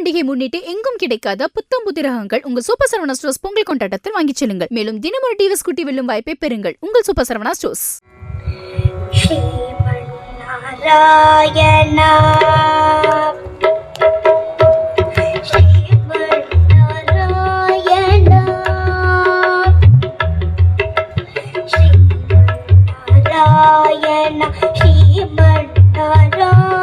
பண்டிகை முன்னிட்டு எங்கும் கிடைக்காத புத்தம் புதிரகங்கள் உங்கள் சூப்பர் சரவணா ஸ்டோர்ஸ் பொங்கல் கொண்டாட்டத்தில் வாங்கி செல்லுங்கள். மேலும் தினமொரு டிவி குட்டி வெல்லும் வாய்ப்பை பெறுங்கள். உங்கள் சூப்பர் சரவணா ஸ்டோர்ஸ். நாராயணா நாராயண ஸ்ரீமன் நாராயண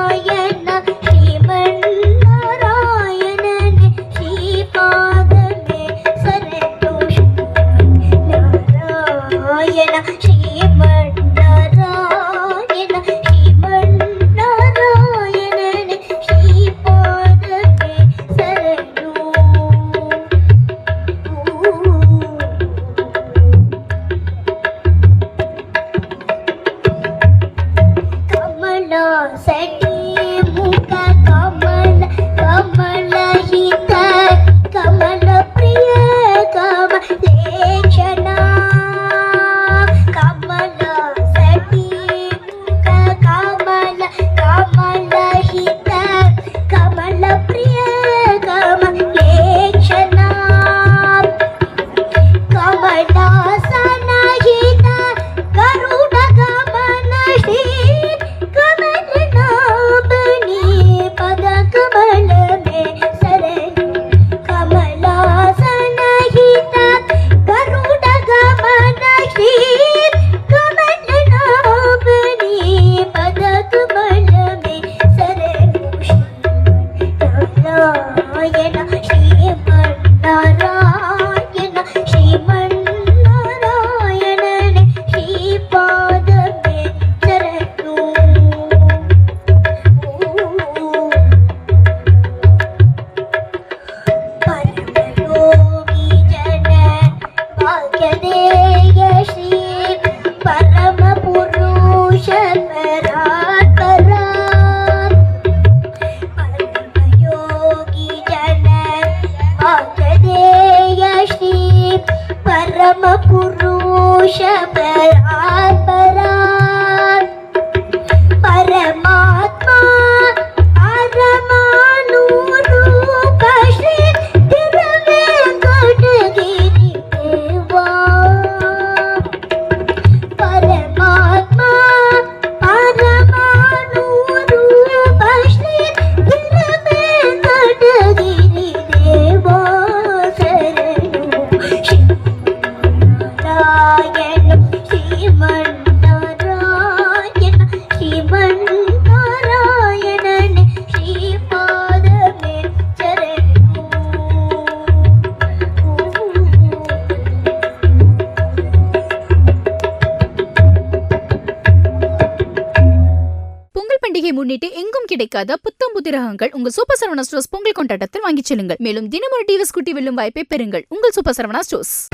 పరమ పురుష పరా முன்னிட்டு எங்கும் கிடைக்காத புத்தம் புதிரகங்கள் உங்கள் சூப்பர் சரவணா ஸ்டோர்ஸ் பொங்கல் கொண்டாட்டத்தில் வாங்கிச் செல்லுங்கள். மேலும் தினமொரு டிவி குட்டி வெல்லும் வாய்ப்பை பெறுங்கள். உங்கள் சூப்பர் சரவணா ஸ்டோர்ஸ்.